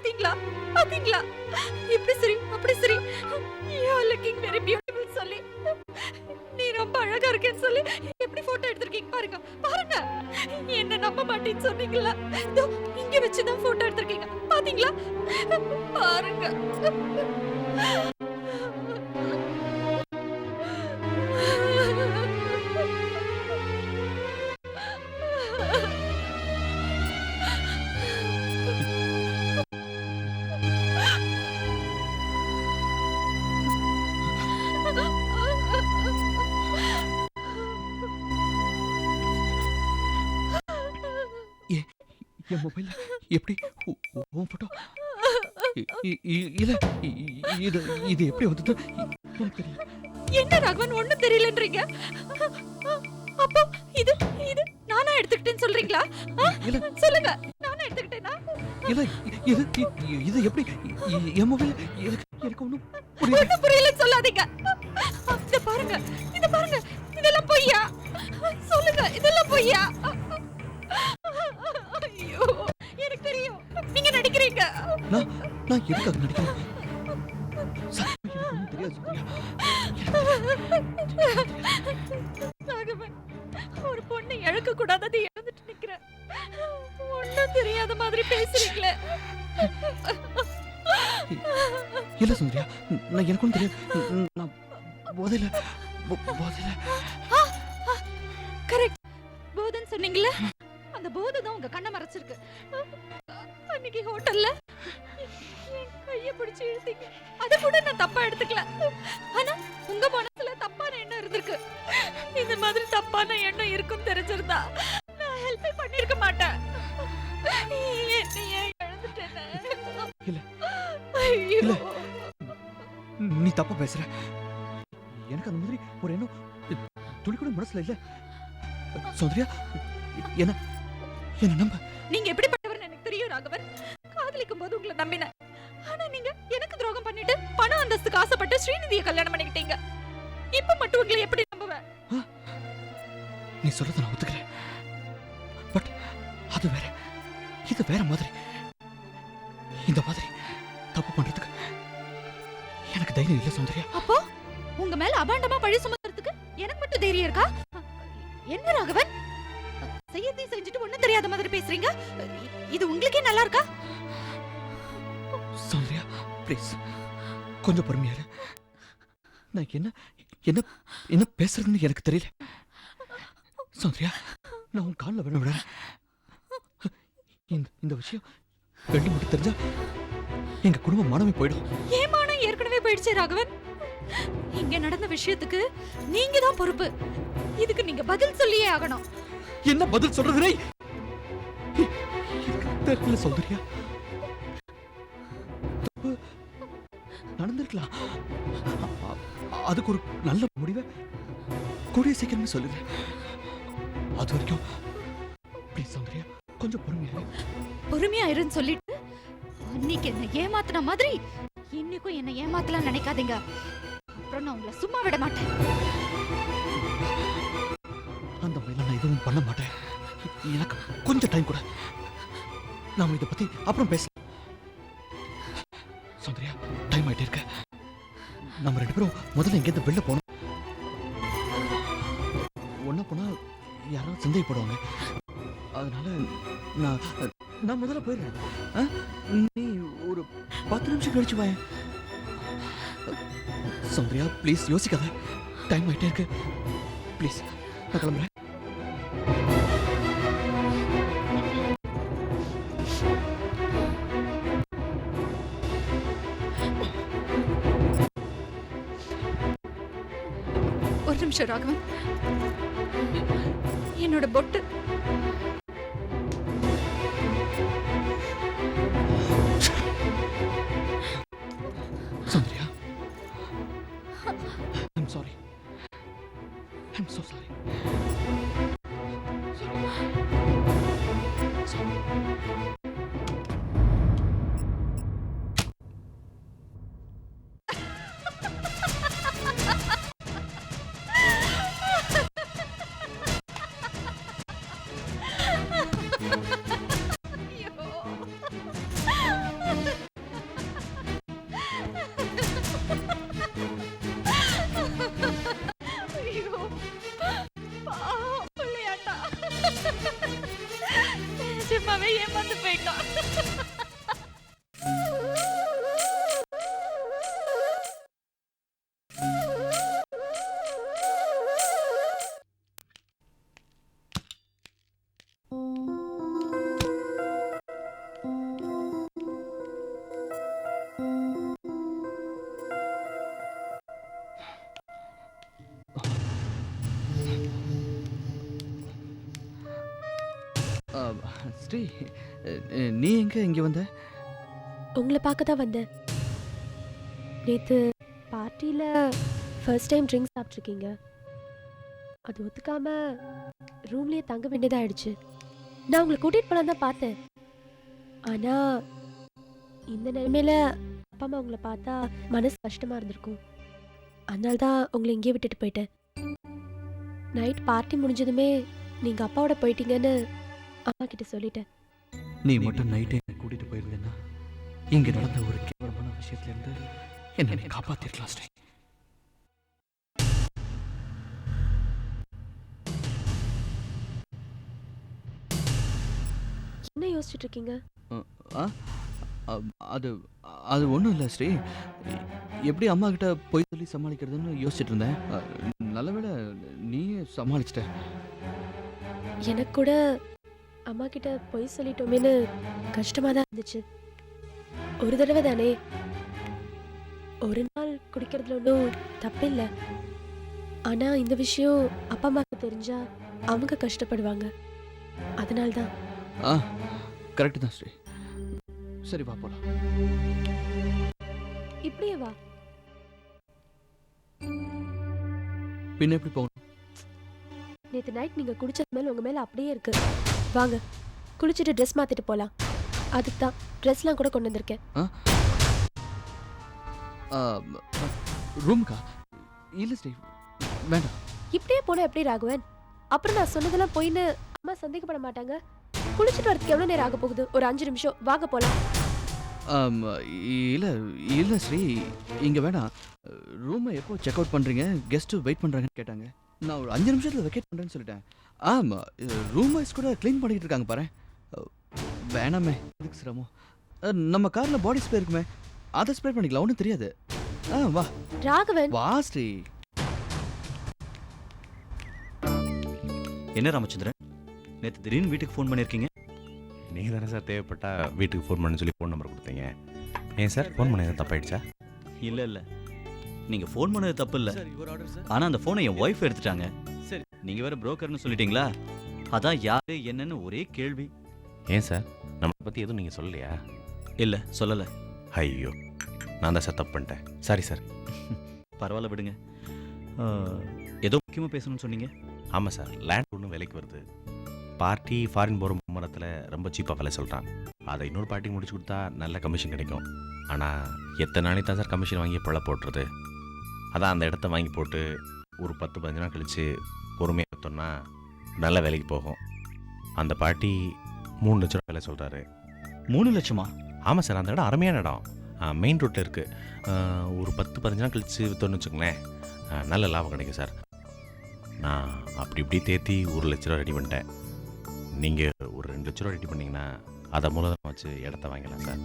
பாத்தீங்களா? பாத்தீங்களா? இப்படி சரி அப்படி சரி. You are looking very beautiful சொல்லி. நீ ரொம்ப அழகா இருக்கேன்னு சொல்லி எப்படி போட்டோ எடுத்திருக்கீங்க பாருங்க. பாருங்க. என்ன நம்ப மாட்டேன்னு சொன்னீங்களா இதோ இங்க வச்சு தான் போட்டோ எடுத்திருக்கீங்க. பாத்தீங்களா? பாருங்க. என் மொபைல்ல எப்படி உன் போட்டோ இல்ல இது இது எப்படி வந்தது? என்ன ராகவன் ஒண்ணும் தெரியலன்றீங்க? அப்போ இது இது நானா எடுத்துக்கிட்டேன்னு சொல்றீங்களா? சொல்லுங்க நானா எடுத்துக்கிட்டேனா? இல்ல இது இது எப்படி? என் மொபைல் எனக்கு ஒன்றும் புரியல. ஒண்ணும் புரியலன்னு சொல்லாதீங்க. இத பாருங்க இத பாருங்க இதெல்லாம் பொய்யா? சொல்லுங்க இதெல்லாம் பொய்யா? நான் எதுக்கு எதுக்காக நடிக்கிறேன் கூட நான் தப்பா எடுத்துக்கல. ஆனா உங்க மனசுல தப்பான எண்ணம் இருந்திருக்கு. இந்த மாதிரி தப்பான எண்ணம் இருக்கும் தெரிஞ்சிருந்தா நான் ஹெல்ப் பண்ணிருக்க மாட்டேன். இல்ல. நீ தப்பா பேசுற. எனக்கு அந்த மாதிரி ஒரு எண்ணம் துளி கூட மனசுல இல்ல. சுந்தரியா என்ன என்ன நம்ப. நீங்க எப்படிப்பட்டவர்னு எனக்கு தெரியும் ராகவன். காதலிக்கும் போது உங்களை நம்பினேன். ஆனா நீங்க எனக்கு துரோகம் பண்ணிட்டு பண அந்தஸ்துக்கு ஆசைப்பட்டு ஸ்ரீநிதியை கல்யாணம் பண்ணிக்கிட்டீங்க. இப்ப மட்டும் உங்களை எப்படி நம்புவேன் நீ சொல்றத நான் ஒத்துக்கிறேன். பட் அது வேற. இது வேற மாதிரி. இந்த மாதிரி தப்பு பண்றதுக்கு எனக்கு தைரியம் இல்ல சௌந்தர்யா. அப்போ உங்க மேல அபாண்டமா பழி சுமத்துறதுக்கு எனக்கு மட்டும் தைரியம் இருக்கா? என்ன ராகவன்? செய்யத்தையும் செஞ்சுட்டு ஒண்ணும் தெரியாத மாதிரி பேசுறீங்க. இது உங்களுக்கே நல்லா இருக்கா? ப்ளீஸ் கொஞ்சம் பொறுமையா இரு. நான் என்ன என்ன என்ன பேசுறதுன்னு எனக்கு தெரியல. சௌந்தர்யா நான் உன் காலில் விட விட இந்த இந்த விஷயம் ரெண்டு மட்டும் தெரிஞ்சா எங்க குடும்பம் மானமே போயிடும். ஏமானம் ஏற்கனவே போயிடுச்சு ராகவன்? இங்க நடந்த விஷயத்துக்கு நீங்க தான் பொறுப்பு. இதுக்கு நீங்க பதில் சொல்லியே ஆகணும். என்ன பதில் சொல்றது ரே எனக்கு தெரியல சௌந்தர்யா. நடந்திருக்கலாம். அதுக்கு ஒரு நல்ல முடிவை கூடிய சீக்கிரமே சொல்லுங்க அது வரைக்கும் ப்ளீஸ் சௌந்தர்யா கொஞ்சம் பொறுமையா. பொறுமையா இருன்னு சொல்லிட்டு அன்னைக்கு என்ன ஏமாத்துன மாதிரி இன்னைக்கும் என்ன ஏமாத்தலாம் நினைக்காதீங்க. அப்புறம் நான் உங்களை சும்மா விட மாட்டேன். அந்த மாதிரிலாம் நான் எதுவும் பண்ண மாட்டேன். எனக்கு கொஞ்சம் டைம் கூட. நாம இதை பத்தி அப்புறம் பேசலாம். ஆயிட்டே இருக்க நம்ம ரெண்டு பேரும் முதல்ல இங்கேருந்து வெளில போகணும். ஒன்றா போனா யாராவது சந்தேகப்படுவாங்க. அதனால நான் நான் முதல்ல போயிடுறேன். நீ ஒரு பத்து நிமிஷம் கழிச்சு வாயேன். சௌந்தர்யா ப்ளீஸ் யோசிக்காத. டைம் ஆயிட்டே இருக்கு. ப்ளீஸ் நான் கிளம்புறேன். ஒரு நிமிஷம் ராகவன். என்னோட பொட்டு. ஸ்ரீ நீ எங்க இங்க வந்த? உங்களை பார்க்க தான் வந்தேன். நேற்று பார்ட்டியில் ஃபர்ஸ்ட் டைம் ட்ரிங்க்ஸ் சாப்பிட்ருக்கீங்க அது ஒத்துக்காம ரூம்லேயே தங்க வேண்டியதாகிடுச்சு நான் உங்களை கூட்டிகிட்டு போலாம் தான் பார்த்தேன். ஆனால் இந்த நிலைமையில அப்பா அம்மா உங்களை பார்த்தா மனசு கஷ்டமாக இருந்திருக்கும். அதனால தான் உங்களை இங்கேயே விட்டுட்டு போயிட்டேன். நைட் பார்ட்டி முடிஞ்சதுமே நீங்கள் அப்பாவோட போயிட்டீங்கன்னு அம்மா கிட்ட சொல்லிட்டேன். நீ மட்டும் நைட்டே என்னை கூட்டிட்டு போயிருந்தேன்னா இங்க நடந்த ஒரு கேவலமான விஷயத்துல இருந்து என்ன காப்பாத்திருக்கலாம் ஸ்ரீ. என்ன யோசிச்சுட்டு இருக்கீங்க? அது அது ஒன்றும் இல்லை ஸ்ரீ. எப்படி அம்மா கிட்ட போய் சொல்லி சமாளிக்கிறதுன்னு யோசிச்சுட்டு இருந்தேன். அ, நல்லவேளை நீயே சமாளிச்சிட்ட. எனக்கு கூட அம்மா கிட்ட பொய் சொல்லிட்டோமேன்னு கஷ்டமா தான் இருந்துச்சு. ஒரு தடவை தானே. ஒரு நாள் குடிக்கிறதுல ஒன்றும் தப்பில்லை ஆனா இந்த விஷயம் அப்பா அம்மாவுக்கு தெரிஞ்சா அவங்க கஷ்டப்படுவாங்க. அதனால தான். ஆ கரெக்டு தான் ஸ்ரீ. சரி வா போலாம். இப்படியே வா. பின்ன எப்படி போகணும்? நேற்று நைட் நீங்க குடிச்ச மேல உங்க மேல அப்படியே இருக்கு. வாங்க. குளிச்சுட்டு ட்ரெஸ் மாத்திட்டு போலாம். அதுக்கு தான் ட்ரெஸ்லாம் கூட கொண்டு வந்திருக்கேன். ரூம்க்கா? இல்லை ஸ்ரீ வேண்டாம். இப்படியே போனா எப்படி ராகவன்? அப்புறம் நான் சொன்னதெல்லாம் போயின்னு அம்மா சந்தேகப்பட மாட்டாங்க. குளிச்சுட்டு வரதுக்கு எவ்வளவு நேரம் ஆக போகுது? ஒரு அஞ்சு நிமிஷம். வாங்க போலாம். ஆம், இல்லை இல்லை ஸ்ரீ இங்கே வேணாம். ரூமை எப்போ செக் அவுட் பண்ணுறீங்க கெஸ்ட்டு வெயிட் பண்ணுறாங்கன்னு கேட்டாங்க. நான் ஒரு அஞ்சு நிமிஷத்தில் வெக்கேட் பண்ணுறேன்னு சொல்லிட்டேன். ஆமாம் ரூம் வைஸ் கூட க்ளீன் பண்ணிக்கிட்டு இருக்காங்க பாரு வேணாமே. எதுக்கு சிரமம் நம்ம காரில் பாடி ஸ்ப்ரே இருக்குமே. அதை ஸ்ப்ரே பண்ணிக்கலாம் ஒன்றும் தெரியாது. ஆ வா. ராகவன். வா ஸ்ரீ. என்ன ராமச்சந்திரன்? நேற்று திடீர்னு வீட்டுக்கு ஃபோன் பண்ணியிருக்கீங்க நீங்கள் தானே சார் தேவைப்பட்டா வீட்டுக்கு ஃபோன் பண்ண சொல்லி ஃபோன் நம்பர் கொடுத்தீங்க. ஏன் சார் ஃபோன் பண்ண எதுவும் தப்பாயிடுச்சா? இல்லை இல்லை. நீங்கள் ஃபோன் பண்ணது தப்பு இல்லை. சார் யுவர் ஆர்டர் சார் ஆனால் அந்த ஃபோனை என் ஒய்ஃப் எடுத்துட்டாங்க. சரி. நீங்கள் வேற புரோக்கர்னு சொல்லிட்டீங்களா? அதான் யாரு என்னன்னு ஒரே கேள்வி. ஏன் சார்? நம்மளை பற்றி எதுவும் நீங்கள் சொல்லலையா? இல்லை சொல்லலை. ஐயோ நான் தான் சார் தப்பு பண்ணிட்டேன். சாரி சார் பரவாயில்ல விடுங்க. ஆ, ஏதோ முக்கியமாக பேசணும்னு சொன்னீங்க. ஆமாம் சார். லேண்ட் ஒன்று விலைக்கு வருது. பார்ட்டி ஃபாரின் போகிற மரத்தில் ரொம்ப சீப்பாக விலை சொல்கிறான் அதை இன்னொரு பார்ட்டி முடிச்சு கொடுத்தா நல்ல கமிஷன் கிடைக்கும். ஆனால் எத்தனை நாளைக்கு தான் சார் கமிஷன் வாங்கி பழ போட்டுறது? அதான் அந்த இடத்த வாங்கி போட்டு ஒரு பத்து பதினஞ்சு நாள் கழித்து பொறுமையாக விற்றோம்னா நல்ல விலைக்கு போகும். அந்த பார்ட்டி மூணு லட்ச ரூபா விலை சொல்கிறாரு மூணு லட்சமா? ஆமாம் சார் அந்த இடம் அருமையான இடம். மெயின் ரோட்டில் இருக்குது ஒரு பத்து பதினஞ்சு நாள் கழிச்சு விற்றோன்னு வச்சுக்கோங்களேன். நல்ல லாபம் கிடைக்கும் சார். நான் அப்படி இப்படி தேத்தி ஒரு லட்ச ரூபா ரெடி பண்ணிட்டேன். நீங்கள் ஒரு ரெண்டு லட்ச ரூபா ரெடி பண்ணீங்கன்னா அதை மூலதனம் வச்சு இடத்த வாங்கிக்கலாம் சார்.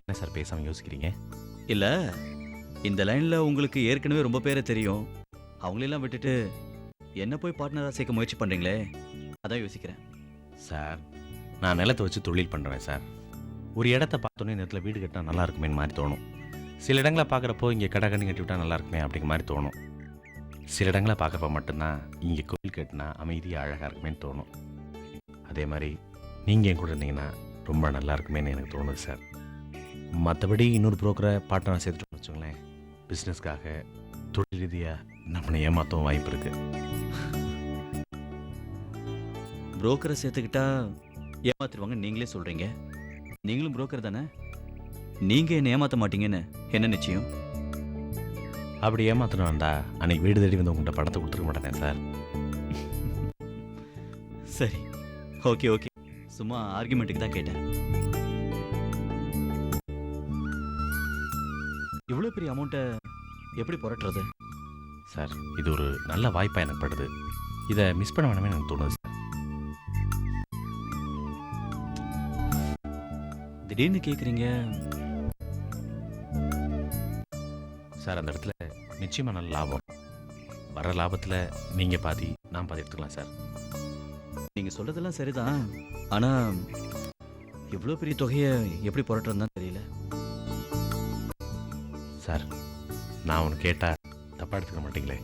என்ன சார் பேசாமல் யோசிக்கிறீங்க? இல்லை. இந்த லைனில் உங்களுக்கு ஏற்கனவே ரொம்ப பேரை தெரியும். அவங்களெல்லாம் விட்டுட்டு என்ன போய் பார்ட்னராக சேர்க்க முயற்சி பண்ணுறீங்களே அதான் யோசிக்கிறேன். சார் நான் நிலத்தை வச்சு தொழில் பண்ணுறேன் சார். ஒரு இடத்த பார்த்தோன்னே இந்த இடத்துல வீடு கட்டினா நல்லா இருக்குமே மாதிரி தோணும். சில இடங்களை பார்க்குறப்போ இங்கே கடை கண்ணி கட்டி விட்டால் நல்லா இருக்குமே அப்படிங்கிற மாதிரி தோணும். சில இடங்களை பார்க்குறப்ப மட்டும்தான் இங்கே கோவில் கட்டினா அமைதியாக அழகாக இருக்குமேன்னு தோணும். அதே மாதிரி நீங்கள் என் கூட இருந்தீங்கன்னா ரொம்ப நல்லா இருக்குமேன்னு எனக்கு தோணுது சார். மற்றபடி இன்னொரு ப்ரோக்கரை பார்ட்னராக சேர்த்துட்டு வச்சுங்களேன் பிஸ்னஸ்க்காக தொழில் ரீதியாக நம்மளை ஏமாற்றவும் வாய்ப்பு இருக்குது புரோக்கரை சேர்த்துக்கிட்டா ஏமாத்திடுவாங்க நீங்களே சொல்கிறீங்க நீங்களும் புரோக்கர் தானே? நீங்கள் என்ன ஏமாற்ற மாட்டீங்கன்னு என்ன நிச்சயம்? அப்படி ஏமாத்தணும் வந்தா அன்னைக்கு வீடு தேடி வந்து உங்கள்கிட்ட பணத்தை கொடுத்துருக்க மாட்டேன் சார். சரி ஓகே ஓகே. சும்மா ஆர்குமெண்ட்டுக்கு தான் கேட்டேன். இவ்வளோ பெரிய அமௌண்ட்டை எப்படி புரட்டுறது? சார் இது ஒரு நல்ல வாய்ப்பாக எனக்கு படுது. இதை மிஸ் பண்ண வேணாமே எனக்கு தோணுது சார். திடீர்னு கேட்குறீங்க சார் அந்த இடத்துல நிச்சயமாக நல்ல லாபம். வர லாபத்தில் நீங்கள் பாதி நான் பாதி எடுத்துக்கலாம் சார். நீங்கள் சொல்கிறதெல்லாம் சரிதான். ஆனால் இவ்வளோ பெரிய தொகையை எப்படி புரட்டுறதுன்னு தான் தெரியல. சார். நான் ஒன்று கேட்டால் தப்பாக எடுத்துக்க மாட்டீங்களே.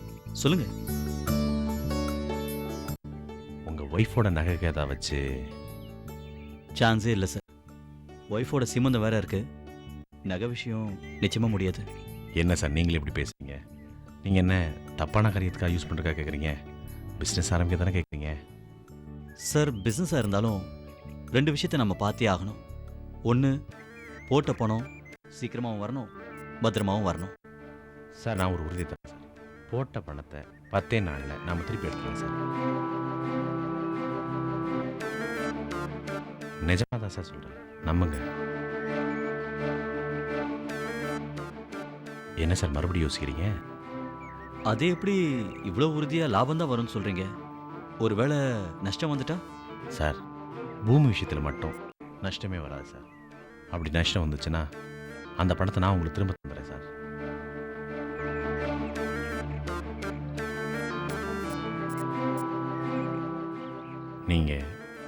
சொல்லுங்கள் உங்கள் ஒய்ஃபோட நகை கேதா வச்சு? சான்ஸே இல்லை சார் ஒய்ஃபோட சிமந்தம் வேற இருக்கு. நகை விஷயம் நிச்சயமாக முடியாது. என்ன சார் நீங்களே இப்படி பேசுறீங்க? நீங்கள் என்ன தப்பான காரியத்துக்காக யூஸ் பண்ணுறக்கா கேட்குறீங்க பிஸ்னஸ் ஆரம்பிக்க தானே கேட்குறீங்க சார் பிஸ்னஸாக இருந்தாலும் ரெண்டு விஷயத்தை நம்ம பார்த்தே ஆகணும். ஒன்று போட்ட பணம் சீக்கிரமாகவும் வரணும். பத்திரமாவும் வரணும். சார் நான் ஒரு உறுதி தரேன் சார். போட்ட பணத்தை பத்தே நாளில் நாம் திருப்பி எடுத்துக்கலாம் சார். நிஜமாக தான் சார் சொல்கிறேன் நம்புங்க. என்ன சார் மறுபடியும் யோசிக்கிறீங்க? அது எப்படி இவ்வளோ உறுதியாக லாபம் தான் வரும்னு சொல்கிறீங்க ஒருவேளை நஷ்டம் வந்துட்டா? சார் பூமி விஷயத்தில் மட்டும் நஷ்டமே வராது சார். அப்படி நஷ்டம் வந்துச்சுன்னா அந்த பணத்தை நான் உங்களுக்கு திரும்ப தந்துடுறேன் சார். நீங்கள்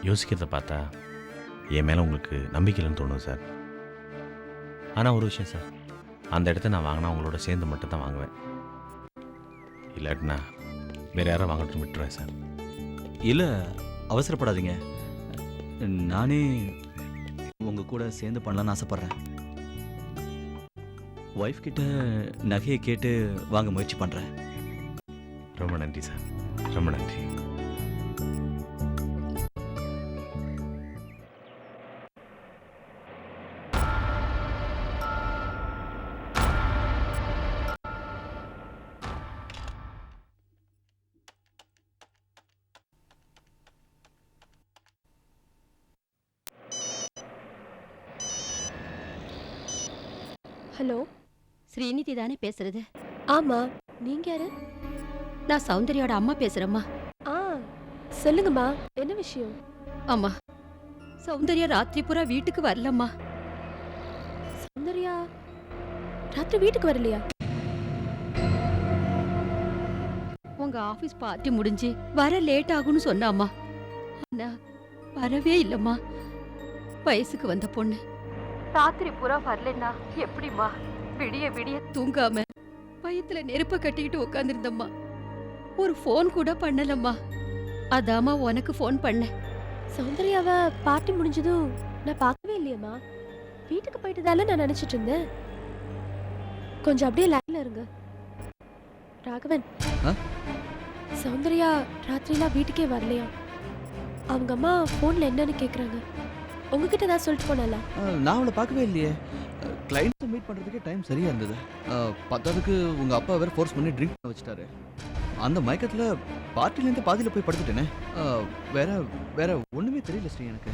யோசிக்கிறத பார்த்தா என் மேலே உங்களுக்கு நம்பிக்கை இல்லைன்னு தோணுது சார். ஆனால் ஒரு விஷயம் சார். அந்த இடத்த நான் வாங்கினா உங்களோட சேர்ந்து மட்டும் தான் வாங்குவேன். இல்லாட்டினா வேறு யாரும் வாங்கட்டும் விட்டுருவேன் சார். இல்லை அவசரப்படாதீங்க. நானே உங்கள் கூட சேர்ந்து பண்ணலான்னு ஆசைப்பட்றேன். ஒய்ஃப் கிட்ட நகையை கேட்டு வாங்க முயற்சி பண்ணுறேன் ரொம்ப நன்றி சார். ரொம்ப நன்றி. ஸ்ரீநிதி தானே பேசுறது? ஆமா. நீங்க யாரு? நான் சௌந்தர்யாவோட அம்மா பேசுறேம்மா. ஆ சொல்லுங்கம்மா. என்ன விஷயம்? அம்மா சௌந்தர்யா ராத்திரி பூரா வீட்டுக்கு வரலம்மா. சௌந்தர்யா ராத்திரி வீட்டுக்கு வரலையா? உங்க ஆபீஸ் பார்ட்டி முடிஞ்சு வர லேட் ஆகும்னு சொன்னாம்மா. ஆனா வரவே இல்லம்மா. வயசுக்கு வந்த பொண்ணு. ராத்திரி பூரா வரலன்னா எப்படிம்மா? விடிய விடிய. தூங்காம வயித்துல நெருப்ப கட்டிக்கிட்டு உட்காந்துருந்தம்மா ஒரு ஃபோன் கூட பண்ணலம்மா. அதாம்மா உனக்கு ஃபோன் பண்ணேன் சௌந்தர்யாவை பார்ட்டி முடிஞ்சதும் நான் பார்க்கவே இல்லையம்மா. வீட்டுக்கு போயிட்டதால நான் நினைச்சிட்டு இருந்தேன் கொஞ்சம் அப்படியே லைன்ல இருங்க. ராகவன்? சௌந்தர்யா ராத்திரிலாம் வீட்டுக்கே வரலையா? அவங்க அம்மா ஃபோன்ல என்னன்னு கேக்குறாங்க. உங்ககிட்ட தான் சொல்லிட்டு போனால நான் அவளை பார்க்கவே இல்லையே. கிளைண்ட்ஸை மீட் பண்ணுறதுக்கே டைம் சரியாக இருந்தது. பத்தாவதுக்கு உங்கள் அப்பா வேறு ஃபோர்ஸ் பண்ணி ட்ரிங்க் பண்ண வச்சுட்டாரு. அந்த மயக்கத்தில் பார்ட்டிலேருந்து பாதியில் போய் படுத்துட்டேனே. வேற வேற ஒன்றுமே தெரியல ஸ்ரீ எனக்கு.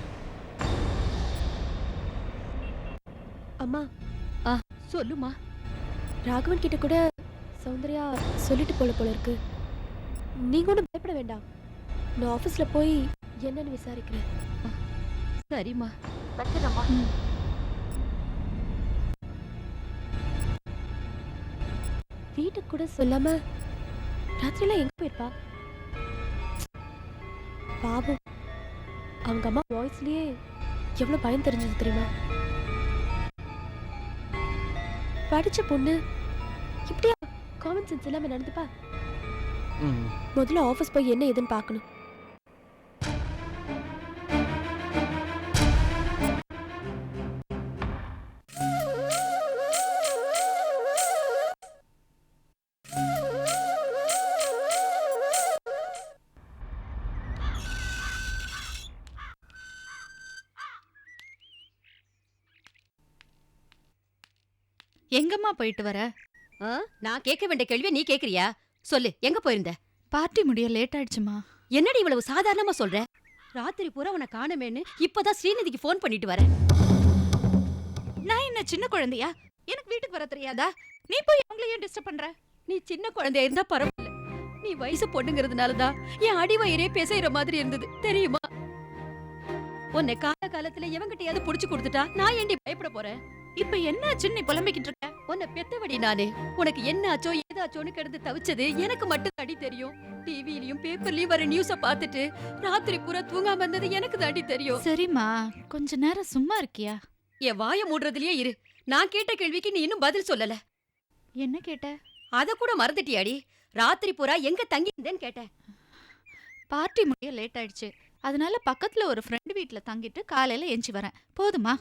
அம்மா சொல்லுமா ராகவன் கிட்ட கூட சௌந்தர்யா சொல்லிட்டு போல போல இருக்கு. நீங்க ஒன்றும் பயப்பட வேண்டாம். நான் ஆஃபீஸ்ல போய் என்னன்னு விசாரிக்கிறேன். சரிம்மா. வீட்டுக்கு கூட சொல்லாம ராத்திரில எங்க போயிருப்பா? பாவம். அவங்க அம்மா வாய்ஸ்லயே எவ்வளவு பயம் தெரிஞ்சது தெரியுமா? படிச்ச பொண்ணு இப்படியா காமன் சென்ஸ் இல்லாம நடந்துப்பா? முதல்ல ஆஃபீஸ் போய் என்ன ஏதுன்னு பார்க்கணும். எங்கம்மா போயிட்டு வர? ஆ? நான் கேட்க வேண்டிய கேள்வியை நீ கேக்குறியா சொல்லு எங்க போயிருந்த? பார்ட்டி முடிய லேட் ஆயிடுச்சுமா. என்னடி இவ்வளவு சாதாரணமா சொல்ற? ராத்திரி பூரா உன்னை காணமேன்னு இப்பதான் ஸ்ரீநிதிக்கு ஃபோன் பண்ணிட்டு வரேன் நான் என்ன சின்ன குழந்தையா? எனக்கு வீட்டுக்கு வர தெரியாதா? நீ போய் அவங்கள ஏன் டிஸ்டர்ப் பண்ற? நீ சின்ன குழந்தையா இருந்தா பரவாயில்ல. நீ வயசு பொண்ணுங்கிறதுனாலதான் என் அடி வயிறே பேசுற மாதிரி இருந்தது. தெரியுமா? உன்னை கால காலத்துல எவங்கிட்டயாவது புடிச்சு கொடுத்துட்டா நான் ஏண்டி பயப்பட போறேன்? இப்ப என்னாச்சுன்னு நீ புலம்பிக்கிட்டு இருக்க? உன்னை பெத்தவடி நானே. உனக்கு என்ன ஆச்சோ ஏதாச்சோன்னு கிடந்து தவிச்சது எனக்கு மட்டும் தாண்டி தெரியும். டிவிலயும் பேப்பர்லயும் வர நியூஸ பார்த்துட்டு ராத்திரி பூரா தூங்காம இருந்தது எனக்கு தாண்டி தெரியும். சரிம்மா கொஞ்ச நேரம் சும்மா இருக்கியா? என் வாய மூடுறதுலயே இரு. நான் கேட்ட கேள்விக்கு நீ இன்னும் பதில் சொல்லல. என்ன கேட்ட? அத கூட மறந்துட்டியாடி. ராத்திரி பூரா எங்க தங்கி இருந்தேன்னு கேட்டேன் பார்ட்டி முடிய லேட் ஆயிடுச்சு. அதனால பக்கத்துல ஒரு ஃப்ரெண்ட் வீட்ல தங்கிட்டு காலையில எஞ்சி வரேன். போதுமா?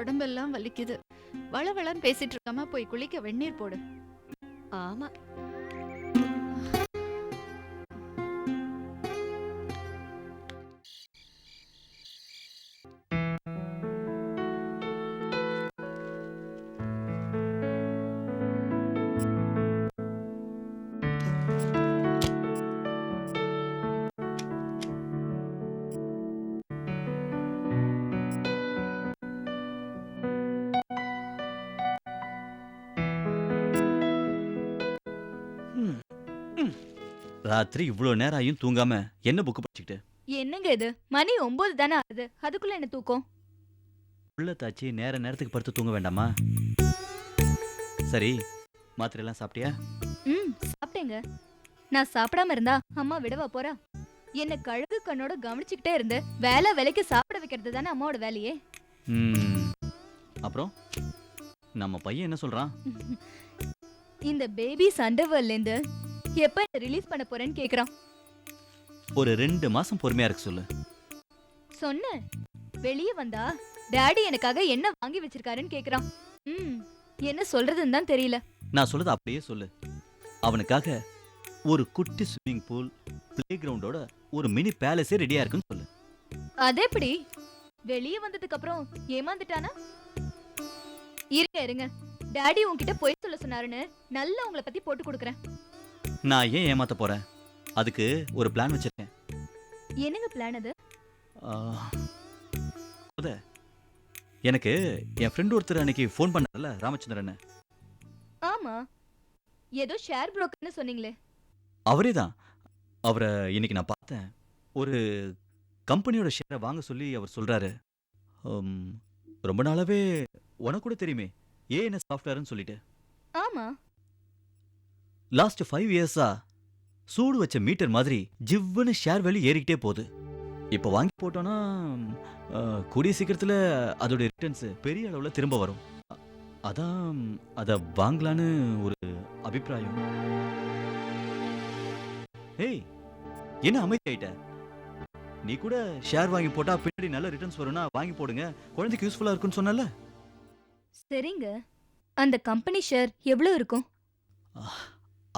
உடம்பெல்லாம் வலிக்குது. வளவளன்னு பேசிட்டு இருக்காம போய் குளிக்க வெந்நீர் போடு. ஆமா. ராத்திரி இவ்வளோ நேரம் ஆகியும் தூங்காம என்ன புக்கு படிச்சுக்கிட்டு? என்னங்க இது? மணி ஒன்பது தானே ஆகுது. அதுக்குள்ள என்ன தூக்கம்? உள்ள தாச்சி நேர நேரத்துக்கு படுத்து தூங்க வேண்டாமா? சரி மாத்திரையெல்லாம் சாப்பிட்டியா? ம் சாப்பிட்டேங்க. நான் சாப்பிடாம இருந்தா அம்மா விடவா போறா? என்ன கழுகு கண்ணோட கவனிச்சுக்கிட்டே இருந்து வேலை வேலைக்கு சாப்பிட வைக்கிறது தானே அம்மாவோட வேலையே? ம். அப்புறம்? நம்ம பையன் என்ன சொல்றான்? இந்த பேபி சண்டவர்ல இருந்து எப்ப ரிலீஸ் பண்ண போறேன்னு கேக்குறான். ஒரு ரெண்டு மாசம் பொறுமையா இருக்கு சொல்லு. சொன்னேன். வெளியே வந்தா டாடி எனக்காக என்ன வாங்கி வச்சிருக்காருன்னு கேக்குறான். ம் என்ன சொல்றதுன்னு தான் தெரியல. நான் சொல்றது அப்படியே சொல்லு. அவனுக்காக ஒரு குட்டி ஸ்விம்மிங் பூல் பிளே கிரவுண்டோட ஒரு மினி பேலஸே ரெடியா இருக்குன்னு சொல்லு. அது எப்படி? வெளியே வந்ததுக்கு அப்புறம் ஏமாந்துட்டானா? இருங்க இருங்க. டாடி உன்கிட்ட பொய் சொல்ல சொன்னாருன்னு நல்லா உங்களை பத்தி போட்டு கொடுக்குறேன். நான் ஏன் ஏமாத்த போறேன்? அதுக்கு ஒரு பிளான் வச்சிருக்கேன். என்னங்க பிளான் அது? முத, எனக்கு என் ஃப்ரெண்ட் ஒருத்தர் அன்னைக்கு ஃபோன் பண்ணார்ல ராமச்சந்திரன் ஆமா. ஏதோ ஷேர் புரோக்கர்னு சொன்னீங்களே. அவரே தான். அவரை இன்னைக்கு நான் பார்த்தேன். ஒரு கம்பெனியோட ஷேரை வாங்க சொல்லி அவர் சொல்றாரு. உம், ரொம்ப நாளாவே உனக்கு கூட தெரியுமே. ஏஎன்எஸ் சாஃப்ட்வேர்னு சொல்லிட்டு. ஆமா. லாஸ்ட் ஃபைவ் இயர்ஸா சூடு வச்ச மீட்டர் மாதிரி ஜிவ்வுன்னு ஷேர் வேல்யூ ஏறிக்கிட்டே போகுது. இப்போ வாங்கி போட்டோன்னா அஹ், கூடிய சீக்கிரத்தில் அதோட ரிட்டர்ன்ஸ் பெரிய அளவில் திரும்ப வரும். அ- அதான் அதை வாங்கலான்னு ஒரு அபிப்பிராயம். ஏய் என்ன அமைதி ஆயிட்ட? நீ கூட ஷேர் வாங்கி போட்டா பின்னாடி நல்ல ரிட்டர்ன்ஸ் வரும்னா வாங்கி போடுங்க. குழந்தைக்கு யூஸ்ஃபுல்லா இருக்குன்னு சொன்னல சரிங்க. அந்த கம்பெனி ஷேர் எவ்வளவு இருக்கும்?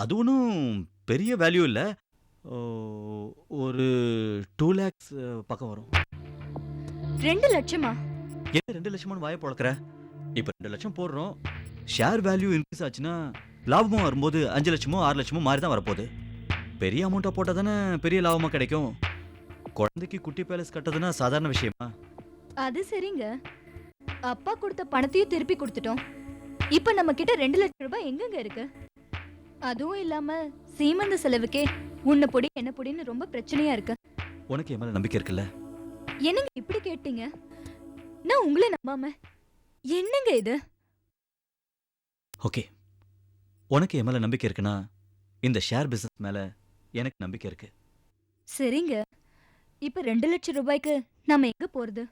அது ஒன்றும் பெரிய வேல்யூ இல்லை. ஒரு டூ லேக்ஸ் பக்கம் வரும். ரெண்டு லட்சமா? என்ன ரெண்டு லட்சமானு வாய பொழக்கிற இப்போ ரெண்டு லட்சம் போடுறோம். ஷேர் வேல்யூ இன்க்ரீஸ் ஆச்சுன்னா லாபமும் வரும்போது அஞ்சு லட்சமோ ஆறு லட்சமோ மாறி தான் வரப்போகுது. பெரிய அமௌண்ட்டாக போட்டால் தானே பெரிய லாபமாக கிடைக்கும். குழந்தைக்கு குட்டி பேலஸ் கட்டுறதுன்னா சாதாரண விஷயமா? அது சரிங்க. அப்பா கொடுத்த பணத்தையும் திருப்பி கொடுத்துட்டோம். இப்ப நம்ம கிட்ட ரெண்டு லட்சம் ரூபாய் எங்கெங்க இருக்கு? அதுவும் இல்லாம சீமந்த செலவுக்கே உன்னை பொடி என்ன பொடின்னு ரொம்ப பிரச்சனையா இருக்கு. உனக்கு என் மேலே நம்பிக்கை இருக்குல்ல? என்னங்க இப்படி கேட்டீங்க? நான் உங்களை நம்பாம. என்னங்க இது? ஓகே. உனக்கு என் மேலே நம்பிக்கை இருக்குன்னா இந்த ஷேர் பிஸ்னஸ் மேலே எனக்கு நம்பிக்கை இருக்கு. சரிங்க. இப்ப ரெண்டு லட்சம் ரூபாய்க்கு நாம எங்க போறது?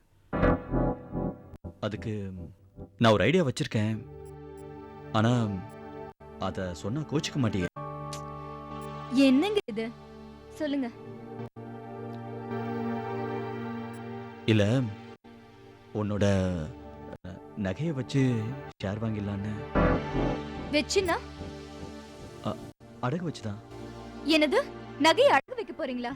அதுக்கு நான் ஒரு ஐடியா வச்சிருக்கேன். ஆனா அத சொன்னா கோச்சிக்க மாட்டீங்க என்னங்க இது? சொல்லுங்க. இல்ல உன்னோட நகையை வச்சு ஷேர் வாங்கிடலான்னு. வச்சுனா அடகு வச்சுதான். என்னது? நகையை அடகு வைக்க போறீங்களா?